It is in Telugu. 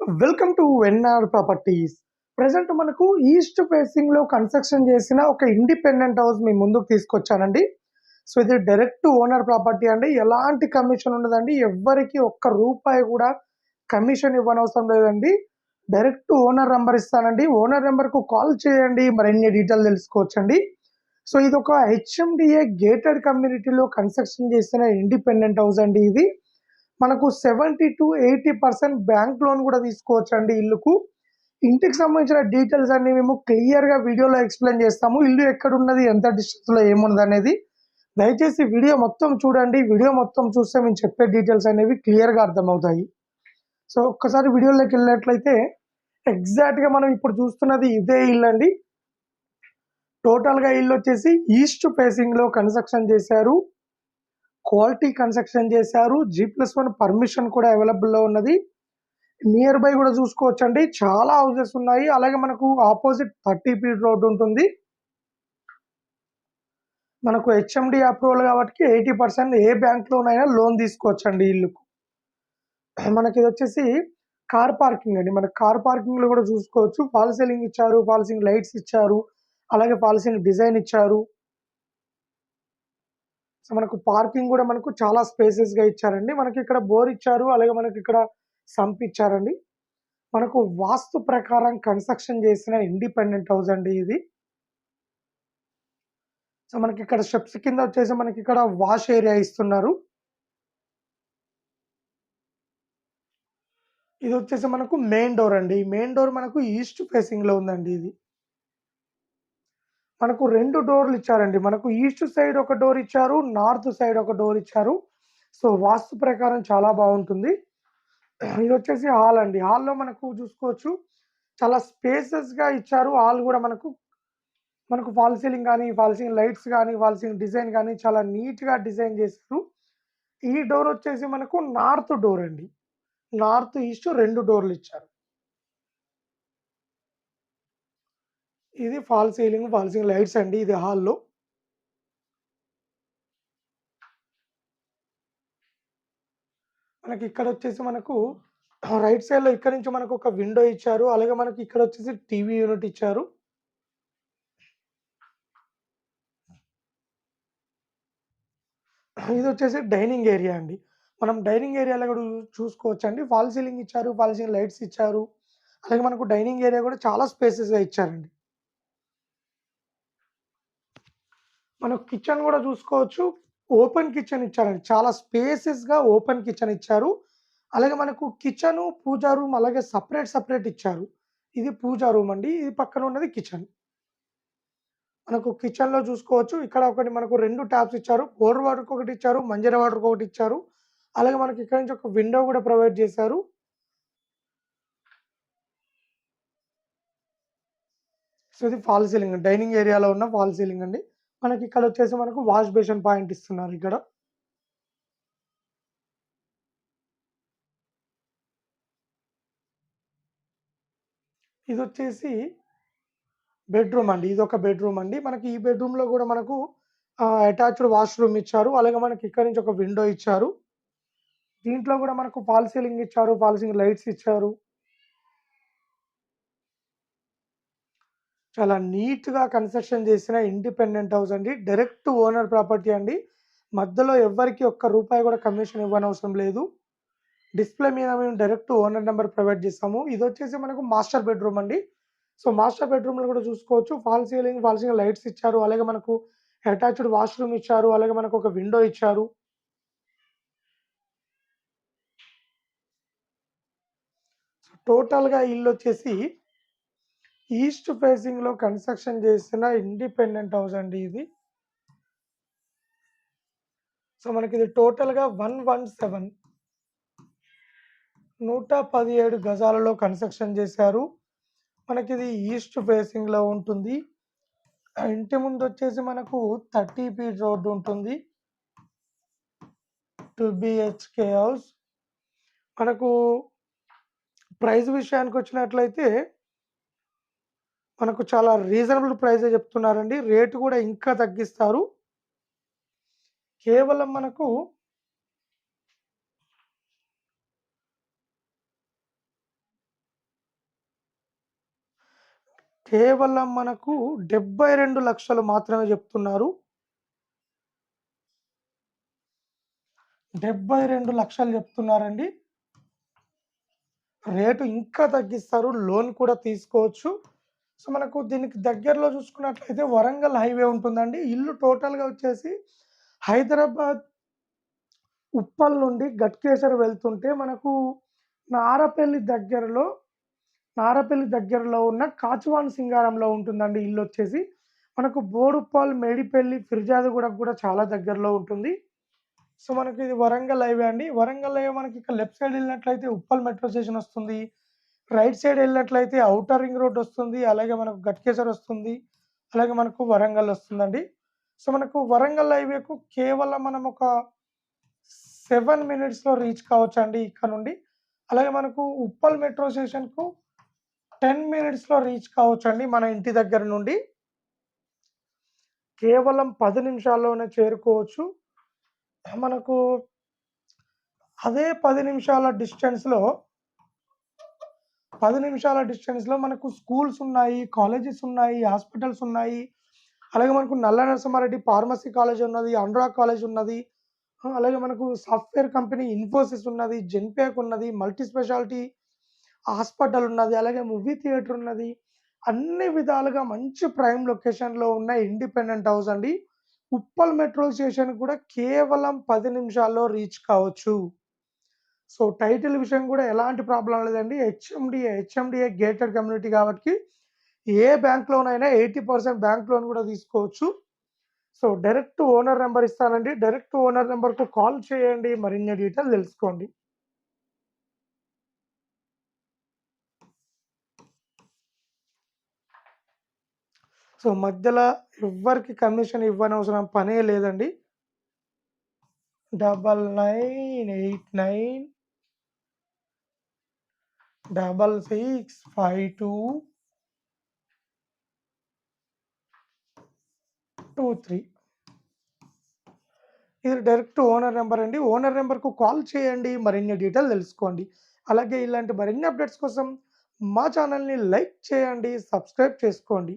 Welcome to NR properties present మనకు ఈస్ట్ ఫేసింగ్లో కన్స్ట్రక్షన్ చేసిన ఒక ఇండిపెండెంట్ హౌస్ మీ ముందుకు తీసుకొచ్చానండి. సో ఇది డైరెక్ట్ ఓనర్ ప్రాపర్టీ అండి. ఎలాంటి కమిషన్ ఉండదండి. ఎవ్వరికి ఒక్క రూపాయి కూడా కమిషన్ ఇవ్వనవసరం లేదండి. డైరెక్ట్ ఓనర్ నెంబర్ ఇస్తానండి. ఓనర్ నెంబర్కు కాల్ చేయండి. మరిన్ని డీటెయిల్ తెలుసుకోవచ్చండి. సో ఇది ఒక హెచ్ఎండిఏ గేటెడ్ కమ్యూనిటీలో కన్స్ట్రక్షన్ చేసిన ఇండిపెండెంట్ హౌస్ అండి ఇది. మనకు seventy to eighty percent bank loan కూడా తీసుకోవచ్చు అండి ఇల్లుకు. ఇంటికి సంబంధించిన డీటెయిల్స్ అన్ని మేము క్లియర్గా వీడియోలో ఎక్స్ప్లెయిన్ చేస్తాము. ఇల్లు ఎక్కడున్నది ఎంత డిస్టెన్స్లో ఏమున్నది అనేది. దయచేసి వీడియో మొత్తం చూడండి. వీడియో మొత్తం చూస్తే మేము చెప్పే డీటెయిల్స్ అనేవి క్లియర్గా అర్థమవుతాయి. సో ఒక్కసారి వీడియోలోకి వెళ్ళినట్లయితే ఎగ్జాక్ట్గా మనం ఇప్పుడు చూస్తున్నది ఇదే ఇల్లు అండి. టోటల్గా ఇల్లు వచ్చేసి ఈస్ట్ ఫేసింగ్లో కన్స్ట్రక్షన్ చేశారు. క్వాలిటీ కన్స్ట్రక్షన్ చేశారు. జీ ప్లస్ వన్ పర్మిషన్ కూడా అవైలబుల్లో ఉన్నది. నియర్ బై కూడా చూసుకోవచ్చు అండి చాలా హౌసెస్ ఉన్నాయి. అలాగే మనకు ఆపోజిట్ థర్టీ ఫీట్ రోడ్ ఉంటుంది. మనకు హెచ్ఎండి అప్రూవల్ కాబట్టి ఎయిటీ పర్సెంట్ ఏ బ్యాంక్లోనైనా లోన్ తీసుకోవచ్చు అండి ఇల్లుకు. మనకి ఇది వచ్చేసి కార్ పార్కింగ్ అండి. మన కార్ పార్కింగ్లో కూడా చూసుకోవచ్చు. ఫాల్ సీలింగ్ ఇచ్చారు. ఫాల్ సీలింగ్ లైట్స్ ఇచ్చారు. అలాగే ఫాల్ సీలింగ్ డిజైన్ ఇచ్చారు. సో మనకు పార్కింగ్ కూడా మనకు చాలా స్పేసెస్గా ఇచ్చారండి. మనకి ఇక్కడ బోర్ ఇచ్చారు అలాగే మనకి ఇక్కడ సంప్ ఇచ్చారండి. మనకు వాస్తు ప్రకారం కన్స్ట్రక్షన్ చేసిన ఇండిపెండెంట్ హౌస్ అండి ఇది. సో మనకి ఇక్కడ స్టెప్స్ కింద వచ్చేసి మనకి ఇక్కడ వాష్ ఏరియా ఇస్తున్నారు. ఇది వచ్చేసి మనకు మెయిన్ డోర్ అండి. మెయిన్ డోర్ మనకు ఈస్ట్ ఫేసింగ్లో ఉందండి ఇది. మనకు రెండు డోర్లు ఇచ్చారండి. మనకు ఈస్ట్ సైడ్ ఒక డోర్ ఇచ్చారు నార్త్ సైడ్ ఒక డోర్ ఇచ్చారు. సో వాస్తు ప్రకారం చాలా బాగుంటుంది. ఇది వచ్చేసి హాల్ అండి. హాల్లో మనకు చూసుకోవచ్చు. చాలా స్పేసెస్గా ఇచ్చారు. హాల్ కూడా మనకు మనకు ఫాల్ సీలింగ్ కానీ ఫాల్ సీలింగ్ లైట్స్ కానీ ఫాల్ సీలింగ్ డిజైన్ కానీ చాలా నీట్గా డిజైన్ చేశారు. ఈ డోర్ వచ్చేసి మనకు నార్త్ డోర్ అండి. నార్త్ ఈస్ట్ రెండు డోర్లు ఇచ్చారు. ఇది fall ceiling fall ceiling lights అండి ఇది హాల్లో. మనకి ఇక్కడ వచ్చేసి మనకు రైట్ సైడ్లో ఇక్కడ నుంచి మనకు ఒక విండో ఇచ్చారు. అలాగే మనకి ఇక్కడ వచ్చేసి టీవీ యూనిట్ ఇచ్చారు. ఇది వచ్చేసి డైనింగ్ ఏరియా అండి. మనం డైనింగ్ ఏరియాలో కూడా చూసుకోవచ్చు అండి ఫాల్ సీలింగ్ ఇచ్చారు ఫాల్ సీలింగ్ లైట్స్ ఇచ్చారు. అలాగే మనకు డైనింగ్ ఏరియా కూడా చాలా స్పేసెస్గా ఇచ్చారండి. మనకు కిచెన్ కూడా చూసుకోవచ్చు. ఓపెన్ కిచెన్ ఇచ్చారండి. చాలా స్పేసెస్గా ఓపెన్ కిచెన్ ఇచ్చారు. అలాగే మనకు కిచెన్ పూజా రూమ్ అలాగే సపరేట్ సపరేట్ ఇచ్చారు. ఇది పూజా రూమ్ అండి. ఇది పక్కన ఉన్నది కిచెన్. మనకు కిచెన్లో చూసుకోవచ్చు. ఇక్కడ ఒకటి మనకు రెండు ట్యాప్స్ ఇచ్చారు. బోర్ వాటర్ ఒకటి ఇచ్చారు. మంజర వాటర్ ఒకటి ఇచ్చారు. అలాగే మనకి ఇక్కడ నుంచి ఒక విండో కూడా ప్రొవైడ్ చేశారు. సో ఇది ఫాల్ సీలింగ్ డైనింగ్ ఏరియాలో ఉన్న ఫాల్ సీలింగ్ అండి. మనకి ఇక్కడ వచ్చేసి మనకు వాష్ బేసిన్ పాయింట్ ఇస్తున్నారు ఇక్కడ. ఇది వచ్చేసి బెడ్రూమ్ అండి. ఇది ఒక బెడ్రూమ్ అండి. మనకి ఈ బెడ్రూమ్లో కూడా మనకు అటాచ్డ్ వాష్రూమ్ ఇచ్చారు. అలాగే మనకి ఇక్కడ నుంచి ఒక విండో ఇచ్చారు. దీంట్లో కూడా మనకు ఫాల్ సీలింగ్ ఇచ్చారు ఫాల్ సీలింగ్ లైట్స్ ఇచ్చారు. చాలా నీట్గా కన్స్ట్రక్షన్ చేసిన ఇండిపెండెంట్ హౌస్ అండి. డైరెక్ట్ ఓనర్ ప్రాపర్టీ అండి. మధ్యలో ఎవ్వరికి ఒక్క రూపాయి కూడా కమిషన్ ఇవ్వనవసరం లేదు. డిస్ప్లే మీద మేము డైరెక్ట్ ఓనర్ నెంబర్ ప్రొవైడ్ చేస్తాము. ఇది వచ్చేసి మనకు మాస్టర్ బెడ్రూమ్ అండి. సో మాస్టర్ బెడ్రూమ్లో కూడా చూసుకోవచ్చు. Fall ceiling fall ceiling lights ఇచ్చారు. అలాగే మనకు అటాచ్డ్ వాష్రూమ్ ఇచ్చారు. అలాగే మనకు ఒక విండో ఇచ్చారు. టోటల్గా ఇల్లు వచ్చేసి ఈస్ట్ ఫేసింగ్లో కన్స్ట్రక్షన్ చేసిన ఇండిపెండెంట్ హౌస్ అండి ఇది. సో మనకి ఇది టోటల్గా వన్ వన్ సెవెన్. నూట పదిహేడు గజాలలో కన్స్ట్రక్షన్ చేశారు. మనకి ఇది ఈస్ట్ ఫేసింగ్లో ఉంటుంది. ఆ ఇంటి ముందు వచ్చేసి మనకు థర్టీ ఫీట్ రోడ్డు ఉంటుంది. Two BHK house. మనకు ప్రైస్ విషయానికి వచ్చినట్లయితే మనకు చాలా రీజనబుల్ ప్రైస్ చెప్తున్నారండి రేటు కూడా ఇంకా తగ్గిస్తారు కేవలం మనకు కేవలం మనకు 72,00,000 మాత్రమే చెప్తున్నారు. 72,00,000 చెప్తున్నారండి. రేటు ఇంకా తగ్గిస్తారు. లోన్ కూడా తీసుకోవచ్చు. సో, మనకు దీనికి దగ్గరలో చూసుకున్నట్లయితే వరంగల్ హైవే ఉంటుందండి. ఇల్లు టోటల్‌గా వచ్చేసి హైదరాబాద్ ఉప్పల్ నుండి గట్కేసర్ వెళ్తుంటే మనకు నారపల్లి దగ్గరలో నారపల్లి దగ్గరలో ఉన్న కాచువాన్ సింగారంలో ఉంటుందండి ఇల్లొచ్చేసి. మనకు బోడుప్పల్, మేడిపల్లి, ఫిర్జాదిగూడకు కూడా చాలా దగ్గరలో ఉంటుంది. సో, మనకి ఇది వరంగల్ హైవే అండి. వరంగల్ హైవే మనకి ఇక్కడ లెఫ్ట్ సైడ్ వెళ్ళినట్లయితే ఉప్పల్ మెట్రో స్టేషన్ వస్తుంది. రైట్ సైడ్ వెళ్ళినట్లయితే ఔటర్ రింగ్ రోడ్ వస్తుంది. అలాగే మనకు గట్కేసర్ వస్తుంది. అలాగే మనకు వరంగల్ వస్తుందండి. సో, మనకు వరంగల్ హైవేకు కేవలం మనం ఒక సెవెన్ మినిట్స్‌లో రీచ్ కావచ్చండి ఇక్కడ నుండి. అలాగే మనకు ఉప్పల్ మెట్రో స్టేషన్‌కు 10 మినిట్స్‌లో రీచ్ కావచ్చండి మన ఇంటి దగ్గర నుండి. కేవలం పది నిమిషాల్లోనే చేరుకోవచ్చు. మనకు అదే పది నిమిషాల డిస్టెన్స్‌లో పది నిమిషాల డిస్టెన్స్‌లో మనకు స్కూల్స్ ఉన్నాయి, కాలేజెస్ ఉన్నాయి, హాస్పిటల్స్ ఉన్నాయి. అలాగే మనకు నల్ల నరసింహారెడ్డి ఫార్మసీ కాలేజ్ ఉన్నది. అండ్రా కాలేజ్ ఉన్నది. అలాగే మనకు సాఫ్ట్‌వేర్ కంపెనీ ఇన్ఫోసిస్ ఉన్నది. జెన్పేక్ ఉన్నది. మల్టీ స్పెషాలిటీ హాస్పిటల్ ఉన్నది. అలాగే మూవీ థియేటర్ ఉన్నది. అన్ని విధాలుగా మంచి ప్రైమ్ లొకేషన్‌లో ఉన్న ఇండిపెండెంట్ హౌస్ అండి. ఉప్పల్ మెట్రో స్టేషన్ కూడా కేవలం పది నిమిషాల్లో రీచ్ కావచ్చు. సో, టైటిల్ విషయం కూడా ఎలాంటి ప్రాబ్లం లేదండి. హెచ్ఎండిఏ, హెచ్ఎండిఏ గేటెడ్ కమ్యూనిటీ కాబట్టి ఏ బ్యాంక్ లోన్ అయినా ఎయిటీ పర్సెంట్ బ్యాంక్ లోన్ కూడా తీసుకోవచ్చు. సో, డైరెక్ట్ ఓనర్ నెంబర్ ఇస్తానండి. డైరెక్ట్ ఓనర్ నెంబర్కు కాల్ చేయండి. మరిన్ని డీటెయిల్ తెలుసుకోండి. సో, మధ్యలో ఎవ్వరికి కమిషన్ ఇవ్వనవసరం పనే లేదండి. డబల్ నైన్ ఎయిట్ నైన్ 9989 6652 23 ఇది డైరెక్ట్ ఓనర్ నెంబర్ అండి. ఓనర్ నెంబర్కు కాల్ చేయండి. మరిన్ని డీటెయిల్ తెలుసుకోండి. అలాగే ఇలాంటి మరిన్ని అప్డేట్స్ కోసం మా ఛానెల్‌ని లైక్ చేయండి. సబ్స్క్రైబ్ చేసుకోండి.